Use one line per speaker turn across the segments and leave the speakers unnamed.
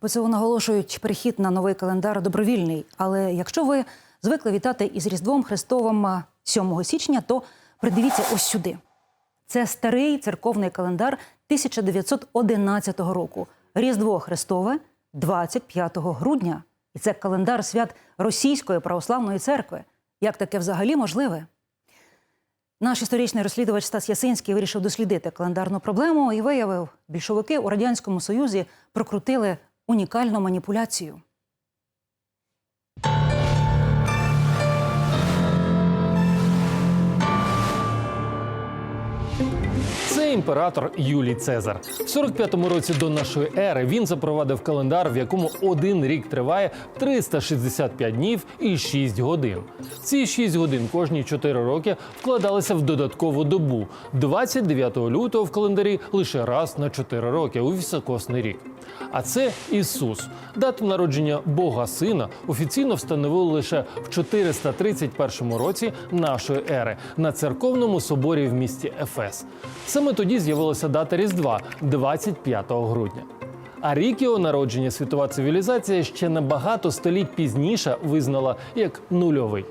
ПЦУ наголошують, перехід на новий календар добровільний. Але якщо ви звикли вітати із Різдвом Христовим 7 січня, то придивіться ось сюди. Це старий церковний календар 1911 року. Різдво Христове 25 грудня. І це календар свят Російської православної церкви. Як таке взагалі можливе? Наш історичний розслідувач Стас Ясинський вирішив дослідити календарну проблему і виявив, більшовики у радянському союзі прокрутили унікальну маніпуляцію.
Це імператор Юлій Цезар. В 45-му році до нашої ери він запровадив календар, в якому один рік триває 365 днів і 6 годин. Ці 6 годин кожні 4 роки вкладалися в додаткову добу 29 лютого в календарі лише раз на 4 роки у високосний рік. А це Ісус. Дату народження Бога Сина офіційно встановили лише в 431 році нашої ери на церковному соборі в місті Ефес. Саме тоді з'явилася дата Різдва 25 грудня. А рік його народження світова цивілізація ще на багато століть пізніше визнала як нульовий.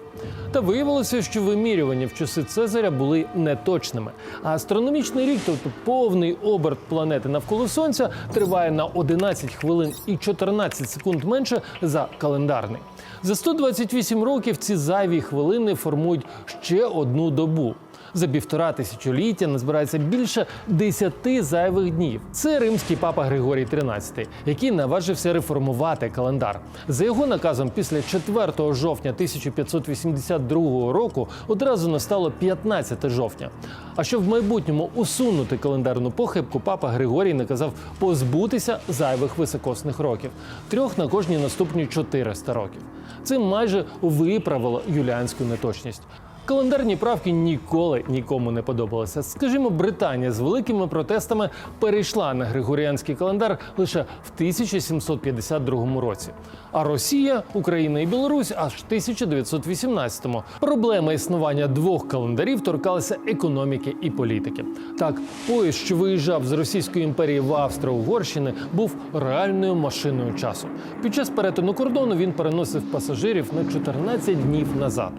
Та виявилося, що вимірювання в часи Цезаря були неточними. А астрономічний рік, тобто повний оберт планети навколо сонця, триває на 11 хвилин і 14 секунд менше за календарний. За 128 років ці зайві хвилини формують ще одну добу. За півтора тисячоліття назбирається більше десяти зайвих днів. Це римський папа Григорій XIII, який наважився реформувати календар. За його наказом, після 4 жовтня 1582 року одразу настало 15 жовтня. А щоб в майбутньому усунути календарну похибку, папа Григорій наказав позбутися зайвих високосних років трьох на кожні наступні 400 років. Це майже виправило юліанську неточність. Календарні правки ніколи нікому не подобалися. Скажімо, Британія з великими протестами перейшла на григоріанський календар лише в 1752 році. А Росія, Україна і Білорусь аж в 1918-му. Проблема існування двох календарів торкалася економіки і політики. Так, поїзд, що виїжджав з Російської імперії в Австро-Угорщини, був реальною машиною часу. Під час перетину кордону він переносив пасажирів на 14 днів назад.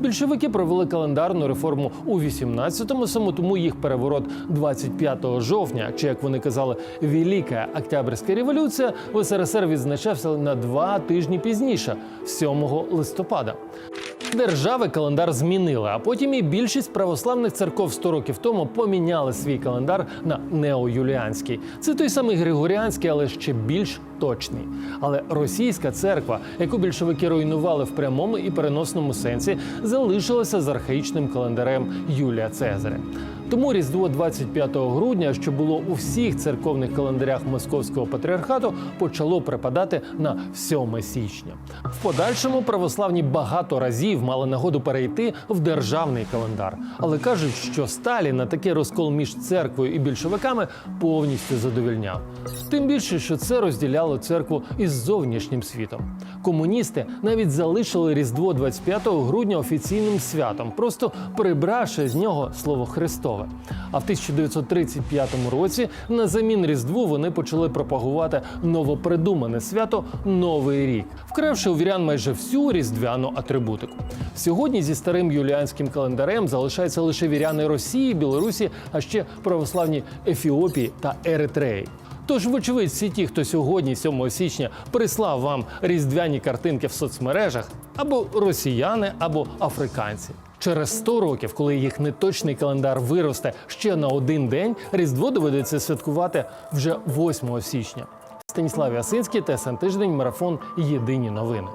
Більшовики провели календарну реформу у 18-му, саме тому їх переворот 25 жовтня, чи як вони казали, Велика Октябрьська революція в СРСР відзначався на два тижні пізніше, 7 листопада. Держави календар змінили, а потім і більшість православних церков 100 років тому поміняли свій календар на неоюліанський. Це той самий Григоріанський, але ще більш точний. Але російська церква, яку більшовики руйнували в прямому і переносному сенсі, залишилася з архаїчним календарем Юлія Цезаря. Тому Різдво 25 грудня, що було у всіх церковних календарях Московського патріархату, почало припадати на 7 січня. В подальшому православні багато разів мали нагоду перейти в державний календар, але кажуть, що Сталін на такий розкол між церквою і більшовиками повністю задовільняв. Тим більше, що це розділяло церкву із зовнішнім світом. Комуністи навіть залишили Різдво 25 грудня офіційним святом, просто прибравши з нього слово Христове. А в 1935 році на замін Різдву вони почали пропагувати новопридумане свято Новий рік, вкривши у вірян майже всю різдвяну атрибутику. Сьогодні зі старим юліанським календарем залишаються лише віряни Росії, Білорусі, а ще православні Ефіопії та Еритреї. Тож, вочевидь, всі ті, хто сьогодні, 7 січня, прислав вам різдвяні картинки в соцмережах, або росіяни, або африканці. Через 100 років, коли їх неточний календар виросте ще на один день, Різдво доведеться святкувати вже 8 січня. Станіслав Ясинський, ТСН Тиждень, марафон Єдині новини.